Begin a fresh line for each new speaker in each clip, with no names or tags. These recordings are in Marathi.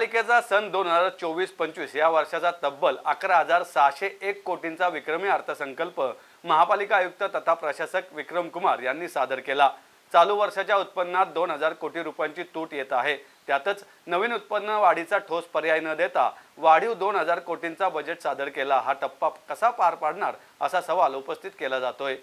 महापालिकेचा सन दोन हजार चोवीस पंचवीस या वर्षाचा तब्बल अकरा हजार सहाशे एक कोटींचा विक्रमी अर्थसंकल्प महापालिका आयुक्त तथा प्रशासक विक्रम कुमार यांनी सादर केला. चालू वर्षाच्या उत्पन्नात दोन हजार कोटी रुपयांची तूट येत आहे. त्यातच नवीन उत्पन्न वाढीचा ठोस पर्याय न देता वाढीव दोन हजार कोटींचा बजेट सादर केला. हा टप्पा कसा पार पाडणार असा सवाल उपस्थित केला जातोय.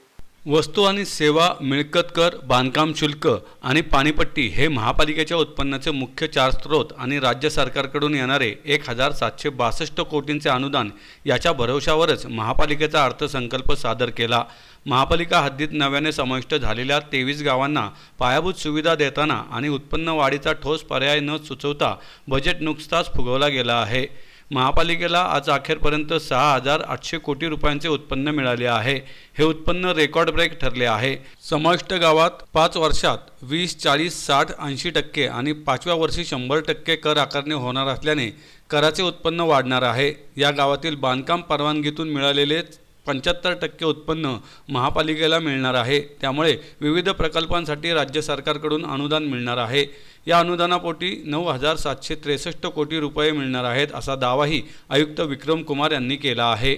वस्तू आणि सेवा मिळकत कर बांधकाम शुल्क आणि पाणीपट्टी हे महापालिकेच्या उत्पन्नाचे मुख्य चार स्रोत आणि राज्य सरकारकडून येणारे एक हजार सातशे बासष्ट कोटींचे अनुदान याच्या भरवशावरच महापालिकेचा अर्थसंकल्प सादर केला. महापालिका हद्दीत नव्याने समाविष्ट झालेल्या तेवीस गावांना पायाभूत सुविधा देताना आणि उत्पन्न वाढीचा ठोस पर्याय न सुचवता बजेट नुकताच फुगवला गेला आहे. महापालिकेला आज अखेरपर्यंत सहा हजार आठशे कोटी रुपयांचे उत्पन्न मिळाले आहे. हे उत्पन्न रेकॉर्ड ब्रेक ठरले आहे. समाविष्ट गावात पाच वर्षात वीस चाळीस साठ ऐंशी टक्के आणि पाचव्या वर्षी शंभर टक्के कर आकारणी होणार असल्याने कराचे उत्पन्न वाढणार आहे. या गावातील बांधकाम परवानगीतून मिळालेले पंच्याहत्तर टक्के उत्पन्न महापालिकेला मिळणार आहे. त्यामुळे विविध प्रकल्पांसाठी राज्य सरकारकडून अनुदान मिळणार आहे. या अनुदानापोटी नऊ हजार सातशे त्रेसष्ट कोटी रुपये मिळणार आहेत असा दावाही आयुक्त विक्रम कुमार यांनी केला आहे.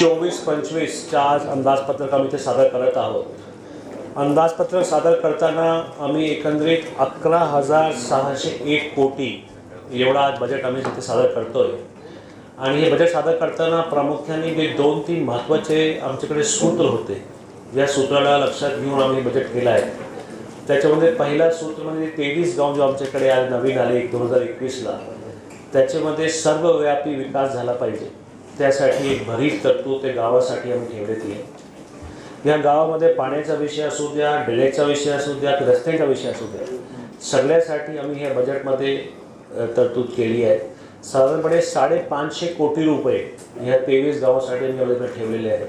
चोवीस पंचवीसच्या आज अंदाजपत्रक आम्ही ते सादर करत आहोत. अंदाजपत्रक सादर करताना आम्ही एकंदरीत अकरा हजार सहाशे एक कोटी एवढा आज बजेट आम्ही तिथे सादर करतोय. आणि हे बजेट सादर करताना प्रामुख्याने जे दोन तीन महत्त्वाचे आमच्याकडे सूत्र होते. या सूत्राला लक्षात घेऊन आम्ही बजेट केलं आहे. त्याच्यामध्ये पहिला सूत्र म्हणजे तेवीस गाव जो आमच्याकडे आज नवीन आले दोन हजार एकवीसला त्याच्यामध्ये सर्वव्यापी विकास झाला पाहिजे. त्यासाठी एक भरीत तरतूद ते गावासाठी आम्ही ठेवण्यात येईल या गावामध्ये पाण्याचा विषय असू द्या ड्रेनेजचा विषय असू द्या की रस्त्याचा विषय असू द्या सगळ्यासाठी आम्ही ह्या बजेटमध्ये तरतूद केली आहे. साधारणपणे साडेपाचशे कोटी रुपये ह्या तेवीस गावासाठी आम्ही यामध्ये ठेवलेले आहेत.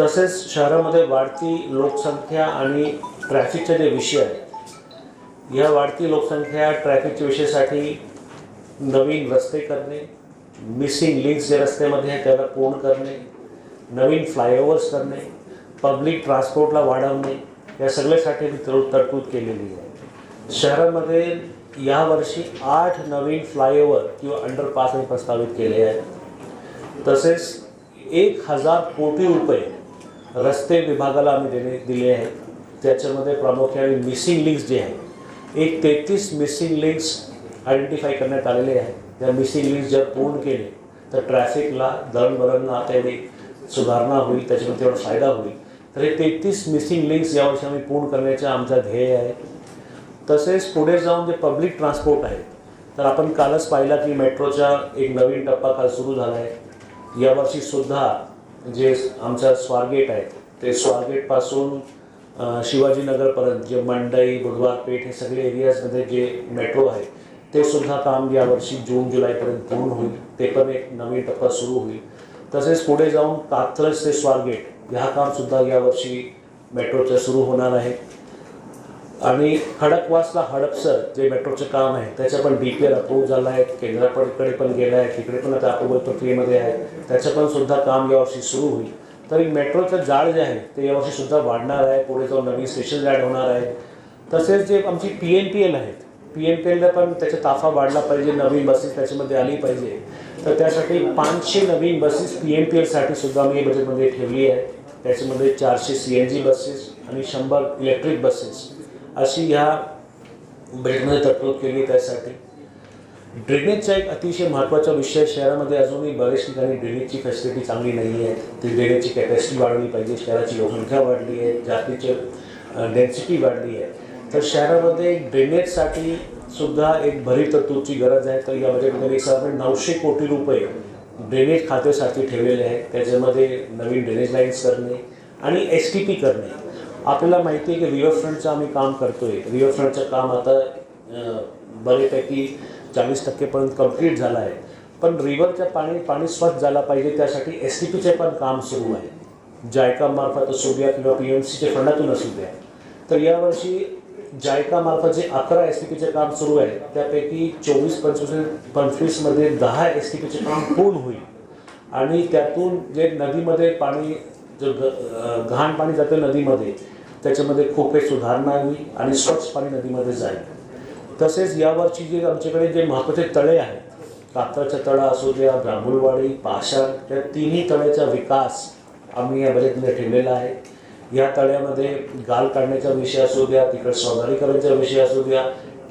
तसेच शहरामध्ये वाढती लोकसंख्या आणि ट्रॅफिकचे जे विषय आहेत या वाढती लोकसंख्या ट्रॅफिकच्या विषयासाठी नवीन रस्ते करणे मिसिंग लिंक्स जे रस्त्यामध्ये त्याला पूर्ण करणे, नवीन फ्लायओव्हर्स करणे पब्लिक ट्रान्सपोर्टला वाढवणे, या सगळ्यासाठी मी तर तरतूद केलेली आहे. शहरामध्ये यावर्षी आठ नवीन फ्लायओव्हर किंवा अंडरपास प्रस्तावित केले आहेत. तसेच एक हज़ार कोटी रुपये रस्ते विभागाला आम्ही देणे दिले आहेत. त्याच्यामध्ये प्रामुख्याने मिसिंग लिंक्स जे आहेत एक तेहतीस मिसिंग लिंक्स आयडेंटिफाय करण्यात आलेले आहेत. त्या मिसिंग लिंक्स जर पूर्ण केले तर ट्रॅफिकला दळणवळणला तेवढी सुधारणा होईल त्याच्यामध्ये तेवढा फायदा होईल. तर हे तेहतीस मिसिंग लिंक्स यावर्षी आम्ही पूर्ण करण्याचा आमचा ध्येय आहे. तसेच पुढे जाऊन जे पब्लिक ट्रान्सपोर्ट आहे तर आपण कालच पाहिला की मेट्रोचा एक नवीन टप्पा काल सुरू झाला आहे यावर्षीसुद्धा जे आमचा स्वारगेट आहे ते स्वारगेटपासून शिवाजीनगरपर्यंत जे मंडई बुधवार पेठ हे सगळे एरियाजमध्ये जे मेट्रो आहे ते सुद्धा काम यावर्षी जून जुलैपर्यंत पूर्ण होईल. ते पण एक नवीन टप्पा सुरू होईल. तसेच पुढे जाऊन कात्रज ते स्वारगेट ह्या कामसुद्धा यावर्षी मेट्रोचं सुरू होणार आहे. आणि खडकवासला हडपसर जे मेट्रोचं काम आहे त्याचं पण डी पी एल अप्रूव्ह झालं आहे. केंद्राकडे पण गेलं आहे तिकडे पण आता अप्रुव्हल प्रक्रियेमध्ये आहे. त्याचं पण सुद्धा काम यावर्षी सुरू होईल. तर मेट्रोचं जाळ जे आहे ते यावर्षीसुद्धा वाढणार आहे. पुढे जाऊन नवीन स्टेशन ॲड होणार आहे तसेच जे आमची पी एन पी एल आहेत पी एन पी एलला पण त्याचा ताफा वाढला पाहिजे नवीन बसेस त्याच्यामध्ये आली पाहिजे. तर त्यासाठी पाचशे नवीन बसेस पी एन पी एलसाठी सुद्धा मी बजेटमध्ये ठेवली आहे. त्याच्यामध्ये चारशे सी एन जी बसेस आणि शंभर इलेक्ट्रिक बसेस अशी ह्या बजेटमध्ये तरतूद केली त्यासाठी. ड्रेनेजचा एक अतिशय महत्त्वाचा विषय शहरामध्ये अजूनही बऱ्याच ठिकाणी ड्रेनेजची फॅसिलिटी चांगली नाही आहे ती ड्रेनेजची कॅपॅसिटी वाढली पाहिजे. शहराची लोकसंख्या वाढली आहे. जातीची डेन्सिटी वाढली आहे. तर शहरामध्ये ड्रेनेजसाठी सुद्धा एक भरीव तरतूदची गरज आहे. तर या बजेटमध्ये एक साधारण नऊशे कोटी रुपये ड्रेनेज खात्यासाठी ठेवलेले आहेत. त्याच्यामध्ये नवीन ड्रेनेज लाईन्स करणे आणि एस टी पी करणे. आपल्याला माहिती आहे की रिव्हरफ्रंटचं आम्ही काम करतो आहे रिव्हरफ्रंटचं काम आता बऱ्यापैकी बरेपैकी चाळीस टक्केपर्यंत कंप्लीट झालं आहे. पण रिव्हरच्या पाणी पाणी स्वच्छ झाला पाहिजे त्यासाठी एस टी पीचे पण काम सुरू आहे. जायकामार्फत असू द्या किंवा पी एम सीच्या फंडातून असू द्या. तर यावर्षी जायकामार्फत जे अकरा एस टी पीचे काम सुरू आहे त्यापैकी चोवीस पंचवीस पंचवीसमध्ये दहा एस टी पीचे काम पूर्ण होईल. आणि त्यातून जे नदीमध्ये पाणी जो ग- घाण पाणी जातं नदीमध्ये त्याच्यामध्ये खूप काही सुधारणा होईल आणि स्वच्छ पाणी नदीमध्ये जाईल. तसेच यावरची जे आमच्याकडे जे महत्त्वाचे तळे आहेत कात्राचा तळा असू द्या ब्राह्मणवाडी पाषाण या तिन्ही तळ्याचा विकास आम्ही या बजेटमध्ये ठेवलेला आहे. या तळ्यामध्ये गाल काढण्याचा विषय असू द्या तिकडे सौंदर्यीकरणाचा विषय असू द्या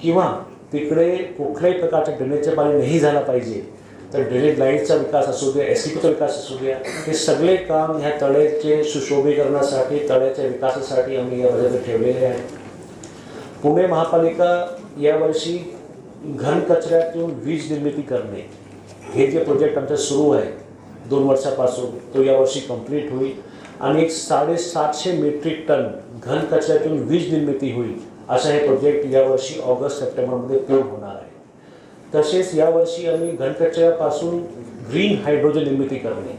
किंवा तिकडे कुठल्याही प्रकारचं ड्रेनेजचं पाणी नाही झालं पाहिजे तर ड्रेनेज लाईटचा विकास असू द्या एस विकास असू द्या हे सगळे काम ह्या तळ्याचे सुशोभीकरणासाठी तळ्याच्या विकासासाठी आम्ही या बजेटमध्ये ठेवलेले आहे पुणे महापालिका यावर्षी घनकचऱ्यातून वीज निर्मिती करणे. हे जे प्रोजेक्ट आमचं सुरू आहे दोन वर्षापासून तो यावर्षी कंप्लीट होईल. आणि एक साडेसातशे मेट्रिक टन घनकचऱ्यातून वीज निर्मिती होईल असं हे प्रोजेक्ट यावर्षी ऑगस्ट सप्टेंबरमध्ये पूर्ण होणार आहे. तसेच यावर्षी आम्ही घनकचऱ्यापासून ग्रीन हायड्रोजन निर्मिती करणे.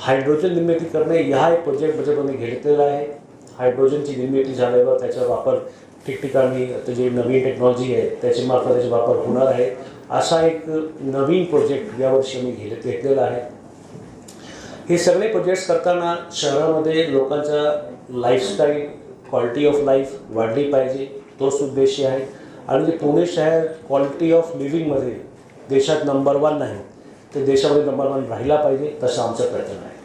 हायड्रोजन निर्मिती करणे ह्या एक प्रोजेक्ट बजेटमध्ये घेतलेला आहे. हायड्रोजनची निर्मिती झाल्यावर त्याचा वापर ठिकठिकाणी जे नवीन टेक्नॉलॉजी आहे त्याच्या मार्फत त्याचा वापर होणार आहे. असा एक नवीन प्रोजेक्ट यावर्षी आम्ही घेत घेतलेला आहे. हे सगळे प्रोजेक्ट्स करताना शहरामध्ये लोकांचा लाईफस्टाईल क्वालिटी ऑफ लाईफ वाढली पाहिजे. तोच उद्देश आहे. आणि जे पुणे शहर क्वालिटी ऑफ लिव्हिंगमध्ये देशात नंबर वन नाही ते देशामध्ये नंबर वन राहिला पाहिजे तसं आमचा प्रयत्न आहे.